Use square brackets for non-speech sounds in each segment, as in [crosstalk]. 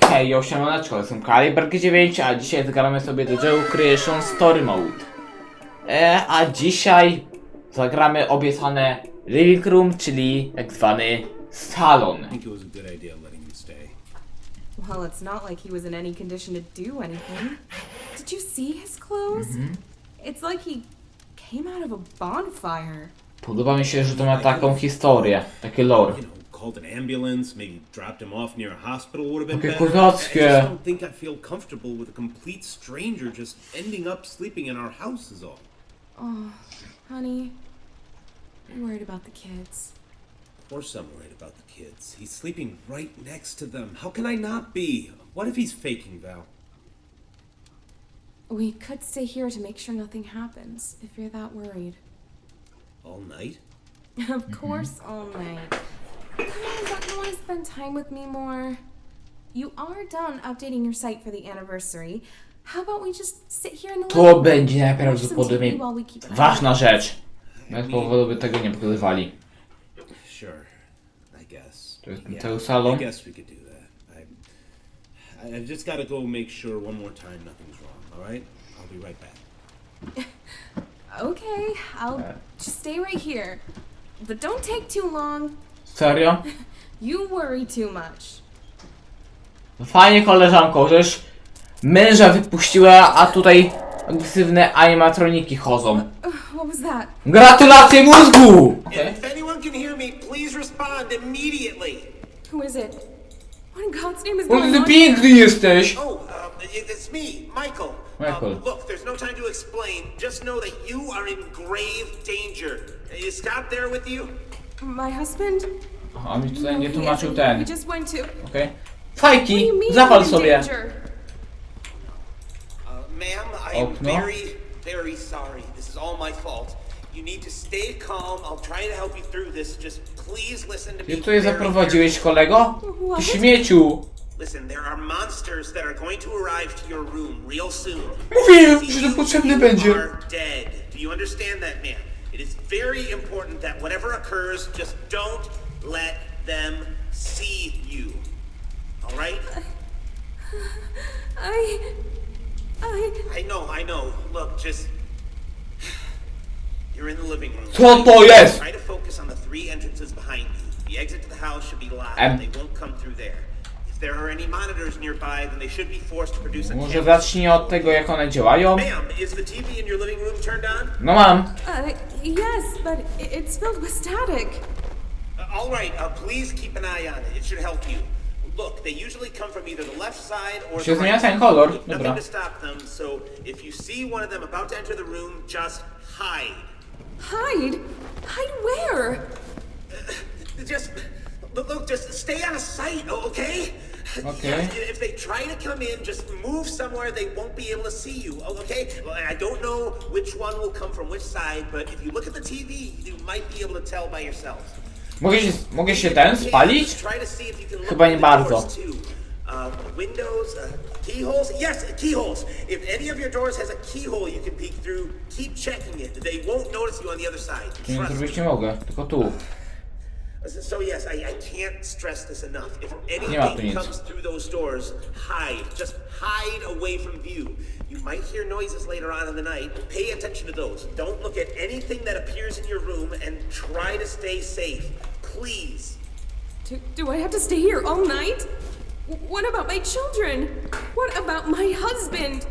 Hej, siemaneczko, jestem Kaliber 9, a dzisiaj zagramy sobie do Joe Creation Story Mode. E, a dzisiaj zagramy obiecane Living Room, czyli tak zwany salon. Well, it's not like he was in any condition to do anything. [laughs] Did you see his clothes? It's like he came out of a bonfire. Podoba mi się, że to ma taką historię, takie lore. You called an ambulance, maybe dropped him off near a hospital would have been Takie better. I just uh, don't think I feel comfortable with a complete stranger just ending up sleeping in our house is all. Oh, honey, I'm worried about the kids. Of course I'm worried about the kids. He's sleeping right next to them. How can I not be? What if he's faking, Val? We could stay here to make sure nothing happens if you're that worried. All night? [laughs] of course, all night. Come on, don't you want to spend time with me more? You are done updating your site for the anniversary. How about we just sit here in the To living będzie room, watch some najprawdopodobniej TV while we keep an eye ważna rzecz. Bez powodu by tego nie pokazywali. Sure. I guess. To jest ten cały salon. I guess we could do that. I, I, I've just got to go make sure one more time nothing's wrong, all right? I'll be right back. [laughs] Okay, I'll just stay right here. But don't take too long. Serio? [laughs] You worry too much. No Fajnie koleżanko, żeś męża wypuściła, a tutaj agresywne animatroniki chodzą. What was that? Gratulacje mózgu! If anyone can hear me, please respond immediately. Who is it? What in God's name is going ty on? piękny jesteś! Oh, um, it- it's me, Michael. Michael. Um, look, there's no time to explain. Just know that you are in grave danger. Is Scott there with you? My husband? A mi tutaj nie he tłumaczył ten. Okej. Fajki, zapal sobie. Uh, ma'am, I am Okno. very, very sorry. This is all my fault. You need to stay calm. I'll try to help you through this. Just please listen to me. Ty tutaj very zaprowadziłeś kolego? Ty śmieciu! Listen, there are monsters that are going to arrive to your room real soon. Mówiłem, że to potrzebne You będzie. are dead. Do you understand that, man? It is very important that whatever occurs, just don't let them see you. All right? I. I. I know, I know. Look, just you're in the living room. Co to jest? Try to focus on the three entrances behind you. The exit to the house should be locked. and they won't come through there. If there are any monitors nearby, then they should be forced to produce a Może camera. zacznij od tego jak one działają? Ma'am, is the TV in your living room turned on? No mam. Uh, yes, but it's filled with static. Uh, all right, uh, please keep an eye on it. It should help you. Look, they usually come from either the left side or Się the zmienia right ten side. kolor. Nothing Dobra. to stop them, so if you see one of them about to enter the room, just hide. Hide? Hide where? Just look, look just stay out of sight, o- okay? Okay. Yes, if they try to come in, just move somewhere they won't be able to see you, o- okay? Well, I don't know which one will come from which side, but if you look at the TV, you might be able to tell by yourself. Mogę się, mogę się ten spalić? Chyba nie bardzo. windows, keyholes. Yes, keyholes. If any of your doors has a keyhole you can peek through, keep checking it. They won't notice you on the other side. Trust me. zrobić nie mogę, tylko tu. So yes, I, I can't stress this enough. If anything nic. comes through those doors, hide. Just hide away from view. You might hear noises later on in the night. Pay attention to those. Don't look at anything that appears in your room and try to stay safe. Please. Do, do I have to stay here all night? What about my children? What about my husband?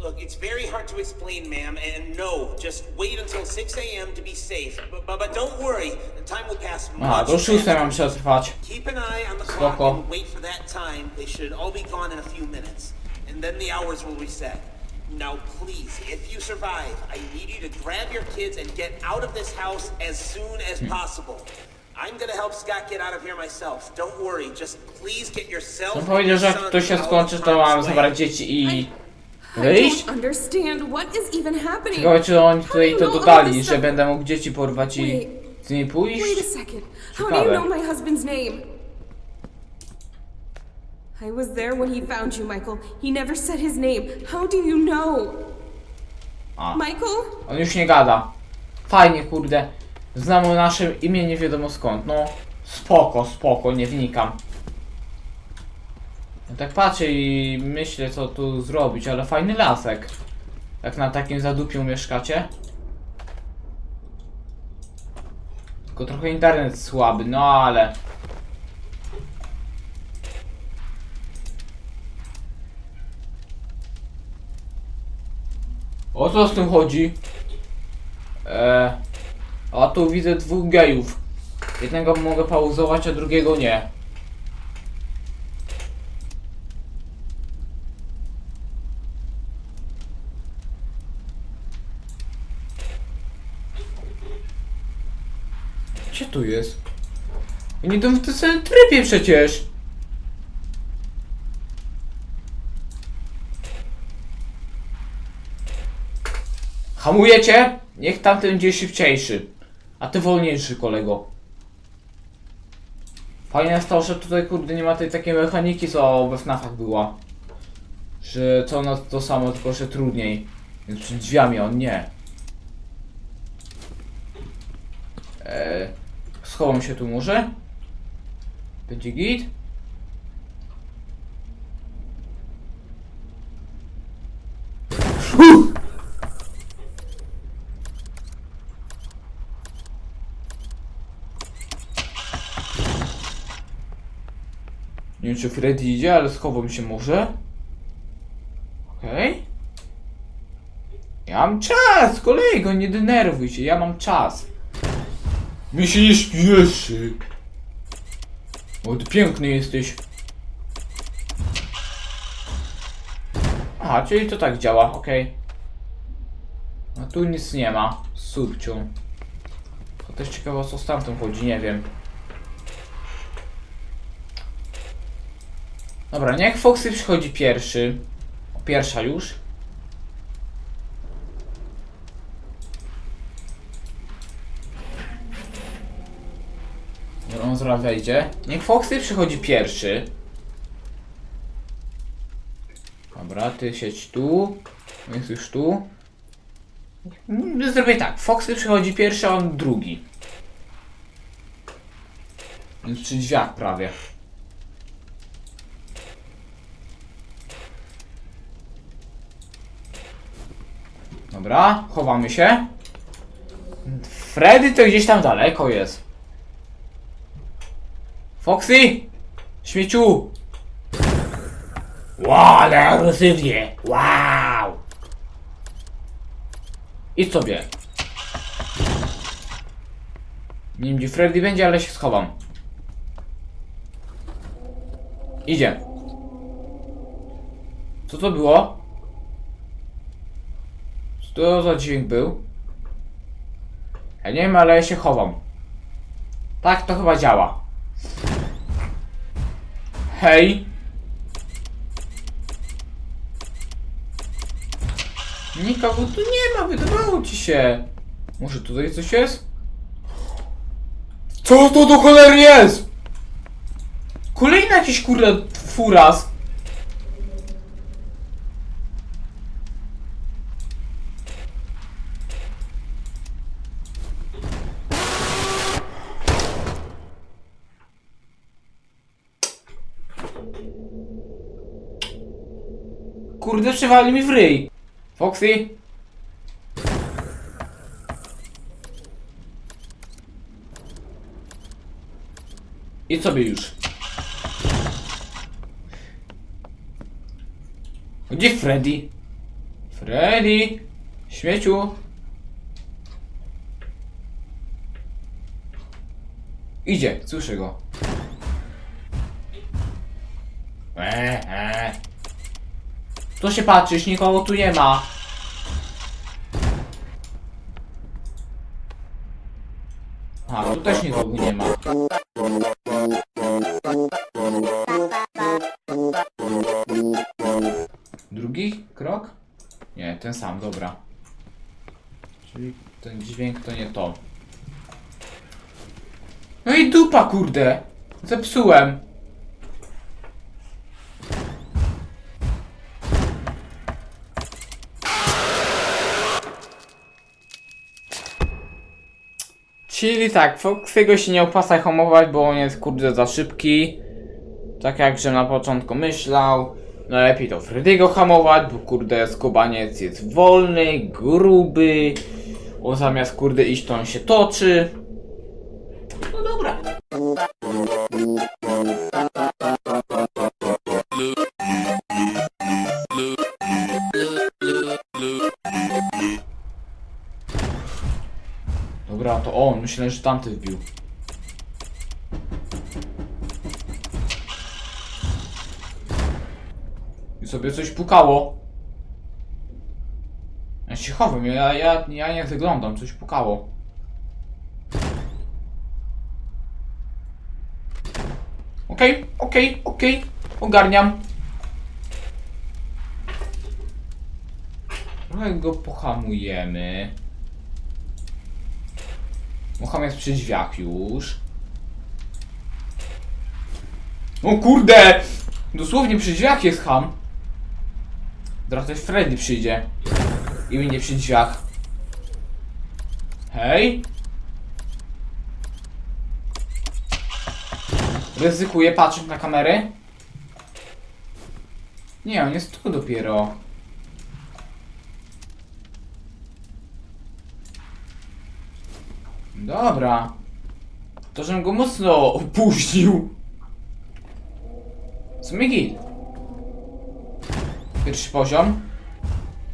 Look, it's very hard to explain, ma'am, and no, just wait until 6 a.m. to be safe. But, but, but don't worry, the time will pass much A, do szóstej mam faster. przetrwać. Keep an eye on the clock Spoko. and wait for that time. They should all be gone in a few minutes. And then the hours will reset. Now, please, if you survive, I need you to grab your kids and get out of this house as soon as possible. I'm gonna help Scott get out of here myself. Don't worry, just please get yourself and powiedział, że jak to się skończy, to mam zabrać dzieci i I wyjść? don't understand what is even happening. Ciekawe czy oni How tutaj do to you know all dodali, this że stuff? będę mógł dzieci porwać i z nimi Wait a pójść? second. How do you know my husband's name? I was there when he found you, Michael. He never said his name. How do you know? A. Michael? On już nie gada. Fajnie, kurde. Znam nasze imię, nie wiadomo skąd. No, spoko, spoko, nie wnikam. Tak patrzę i myślę co tu zrobić, ale fajny lasek. Jak na takim zadupiu mieszkacie. Tylko trochę internet słaby, no ale... O co z tym chodzi? Eee, a tu widzę dwóch gejów. Jednego mogę pauzować, a drugiego nie. Gdzie tu jest? Oni to w tym samym trybie przecież. Hamujecie? Niech tamten będzie szybciejszy. A ty wolniejszy, kolego. Fajne jest to, że tutaj kurde nie ma tej takiej mechaniki, co we FNAFach była. Że co na to samo, tylko że trudniej. Więc przed drzwiami on nie. Eee, schowam się tu może. Będzie git. Nie wiem czy Freddy idzie, ale schowam się może. Okej. Ja mam czas, kolego, nie denerwuj się, ja mam czas. Mi się nie śpieszy. O, ty piękny jesteś. Aha, czyli to tak działa, okej. No tu nic nie ma. Subciu. To też ciekawe co z tamtym chodzi, nie wiem. Dobra, niech Foxy przychodzi pierwszy. Pierwsza już. On zaraz wejdzie. Niech Foxy przychodzi pierwszy. Dobra, ty siedź tu. Jest już tu. Mm, Zrobię tak. Foxy przychodzi pierwszy, a on drugi. Więc przy drzwiach prawie. Dobra, chowamy się. Freddy to gdzieś tam daleko jest. Foxy! Śmieciu! Wow, ale agresywnie! Wow! Idź sobie. Nie wiem gdzie Freddy będzie, ale się schowam. Idzie. Co to było? Co za dźwięk był? Ja nie wiem, ale ja się chowam. Tak to chyba działa. Hej! Nikogo tu nie ma, wydawało ci się. Może tutaj coś jest? Co to do cholery jest? Kolejny jakiś kurde furas. Kurde, przywali mi w ryj. Foxy? I sobie już. Gdzie Freddy? Freddy? Śmieciu? Idzie, słyszę go. Eee, Tu się patrzysz, nikogo tu nie ma. A, tu też nikogo nie ma. Drugi krok? Nie, ten sam, dobra. Czyli ten dźwięk to nie to. No i dupa, kurde! Zepsułem. Czyli tak, Foxy'ego się nie opłaca hamować, bo on jest kurde za szybki. Tak jak że na początku myślał, najlepiej to Freddy'ego hamować, bo kurde skubaniec jest wolny, gruby. On zamiast kurde iść to on się toczy. No dobra. To on. Myślę, że tamty wbił. I sobie coś pukało. Ja się chowam, ja, ja, ja nie wyglądam, coś pukało. Okej, okej, okej, ogarniam. Trochę go pohamujemy. Mucham jest przy drzwiach już. O kurde! Dosłownie przy drzwiach jest ham. Teraz też Freddy przyjdzie. I będzie przy drzwiach. Hej. Ryzykuję patrząc na kamerę. Nie, on jest tu dopiero. Dobra. To, żebym go mocno opuścił. Sumie git. Pierwszy poziom.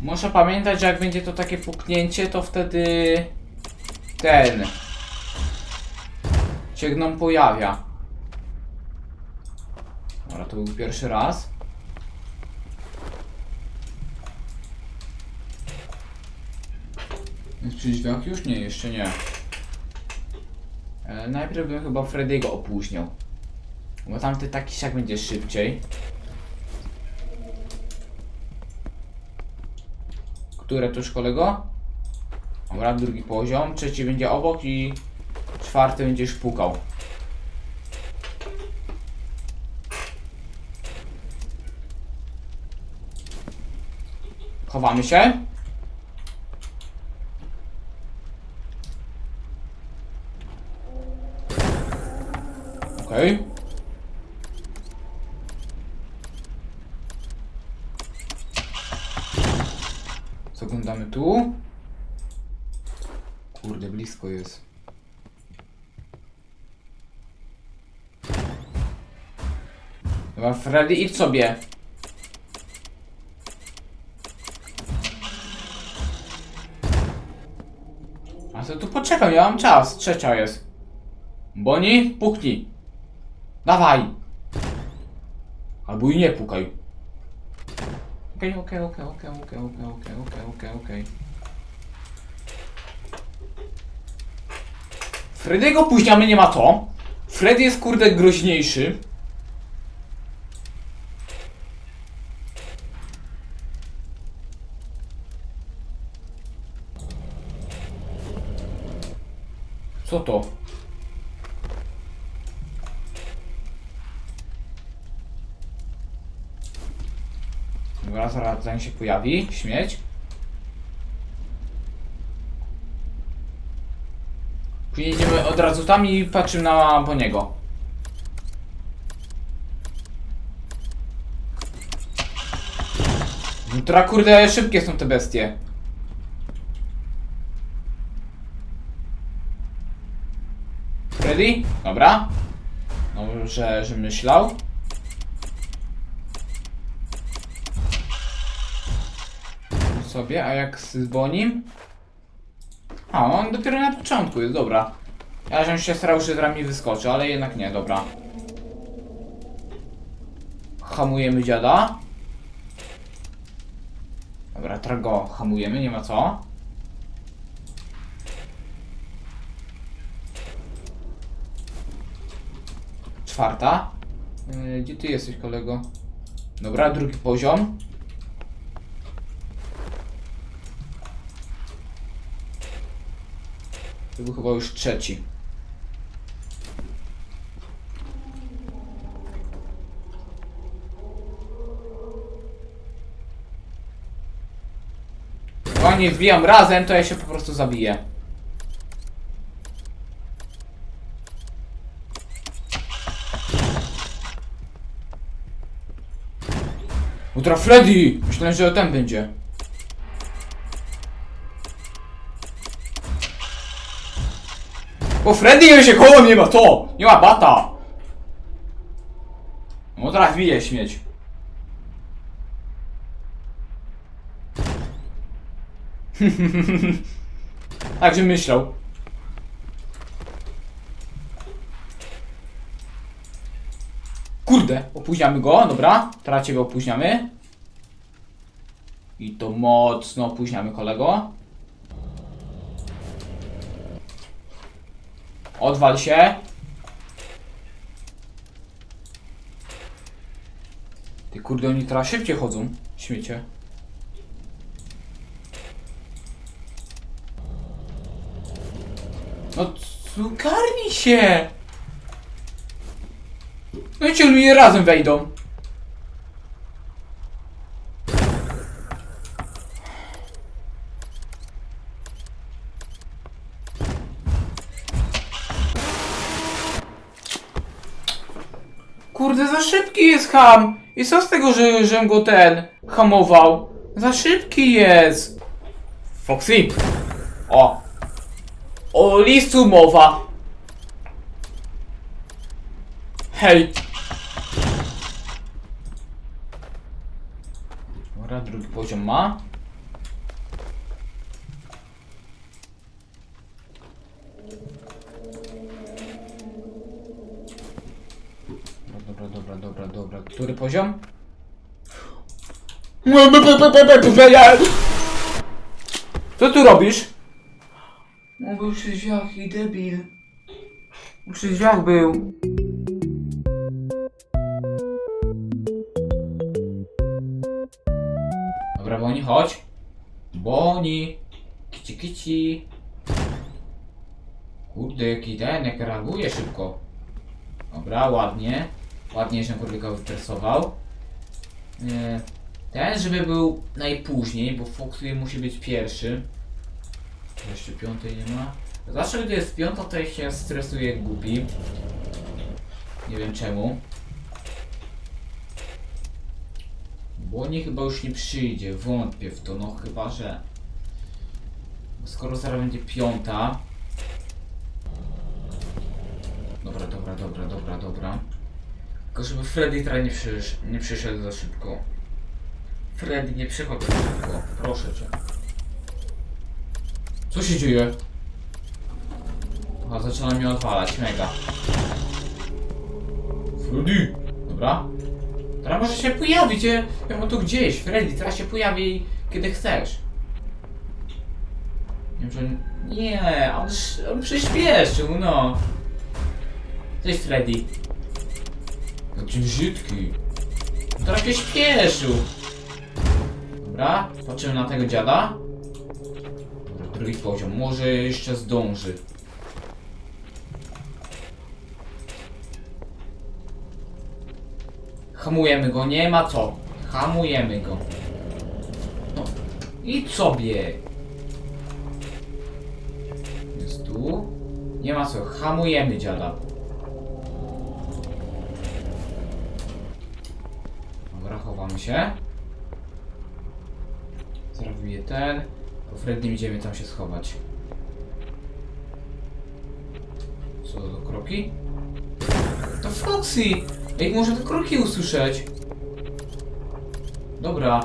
Muszę pamiętać, że jak będzie to takie puknięcie, to wtedy ten się pojawia. Dobra, to był pierwszy raz. Jest przy drzwiach już? Nie, jeszcze nie. Najpierw bym chyba Freddy'ego opóźniał. Bo tamty taki siak będzie szybciej. Które tuż kolego? Dobra, drugi poziom. Trzeci będzie obok i czwarty będziesz pukał. Chowamy się. Freddy, idź sobie. A to tu poczekam, ja mam czas. Trzecia jest. Boni, puknij. Dawaj. Albo i nie pukaj. Okej, okej, okej, okej, okej, okej, okej, okay, okej. Okay. Freddy'ego nie ma to. Freddy jest kurde groźniejszy. Co to? Dobra, zaraz zanim się pojawi. Śmieć. Później idziemy od razu tam i patrzymy na po niego. Ultra kurde szybkie są te bestie. Ready? Dobra. No, że, że myślał. sobie, a jak z Bonim? A, on dopiero na początku jest, dobra. Ja żebym się starał, że z rami wyskoczy, ale jednak nie, dobra. Hamujemy dziada. Dobra, teraz go hamujemy, nie ma co. Czwarta. Yy, gdzie ty jesteś, kolego? Dobra, drugi poziom. To był chyba już trzeci. Oni wbijam razem, to ja się po prostu zabiję. Utra Freddy! Myślałem, że ten będzie. Bo Freddy się koło mnie ma to! Nie ma bata! No teraz bije śmieć. [laughs] Także myślał. Kurde, opóźniamy go, dobra. Teraz ciebie opóźniamy. I to mocno opóźniamy kolego. Odwal się. Ty kurde, oni teraz szybciej chodzą. Śmiecie. No, co, karmi się! No i ciągle razem wejdą. Jest ham! I co z tego, że, że go ten hamował? Za szybki jest! Foxy! O! O listu mowa! Hej! Dobra, drugi poziom ma. Dobra, dobra, dobra, dobra. Który poziom? Co tu robisz? On był drzwiach i debil. Drzwiach był. Dobra, Boni, chodź. Boni. Kici, kici. Kurde, jaki ten, jak reaguje szybko. Dobra, ładnie. Ładnie się królika wytresował. Nie. Ten, żeby był najpóźniej, bo Foxy musi być pierwszy. Jeszcze piątej nie ma. Zawsze gdy jest piąta, to się stresuję jak głupi. Nie wiem czemu. Bo oni chyba już nie przyjdzie, wątpię w to, no chyba, że... Skoro zaraz będzie piąta... Dobra, dobra, dobra, dobra, dobra. Tylko żeby Freddy teraz nie, przysz, nie przyszedł za szybko. Freddy, nie przychodź za szybko, proszę cię. Co się dzieje? A zaczyna mnie odwalać, mega. Freddy! Dobra. Teraz może się pojawić, ja, ja mam tu gdzieś. Freddy, teraz się pojawi kiedy chcesz. Nie wiem. Nie, on, on przyspieszył, no. Cześć Freddy. Jaki brzydki. Się śpieszył. Dobra, patrzymy na tego dziada. Dobra, drugi poziom. Może jeszcze zdąży. Hamujemy go, nie ma co. Hamujemy go. No, idź sobie. Jest tu. Nie ma co, hamujemy dziada. Chowamy się. Zrobię ten. Po Freddy idziemy tam się schować. Co to kroki? To Foxy! Jak może te kroki usłyszeć? Dobra.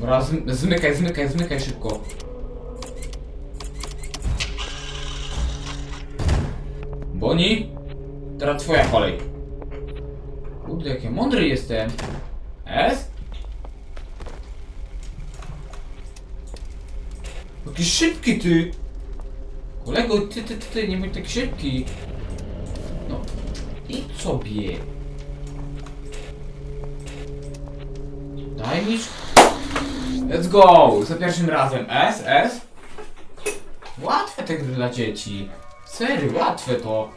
Dobra, zm- zmykaj, zmykaj, zmykaj szybko. Boni? Teraz twoja kolej. Kurde, jaki mądry jestem. S? Jaki szybki ty! Kolego, ty, ty, ty, ty, nie bądź taki szybki. No, idź sobie. Daj mi... Let's go! Za pierwszym razem. S, S. Łatwe gry dla dzieci. Serio, łatwe to.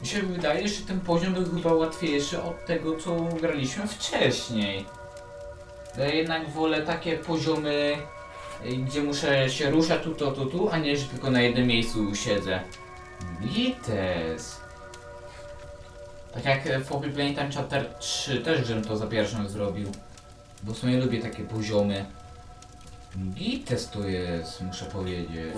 Mi się wydaje, że ten poziom był chyba łatwiejszy od tego, co graliśmy wcześniej. Ja jednak wolę takie poziomy, y, gdzie muszę się ruszać tu, to, tu, tu, a nie, że tylko na jednym miejscu siedzę. Gites. Tak jak w Poppy Playtime Chapter 3 też żebym to za pierwszym zrobił. Bo w sumie lubię takie poziomy. I testuje, muszę powiedzieć.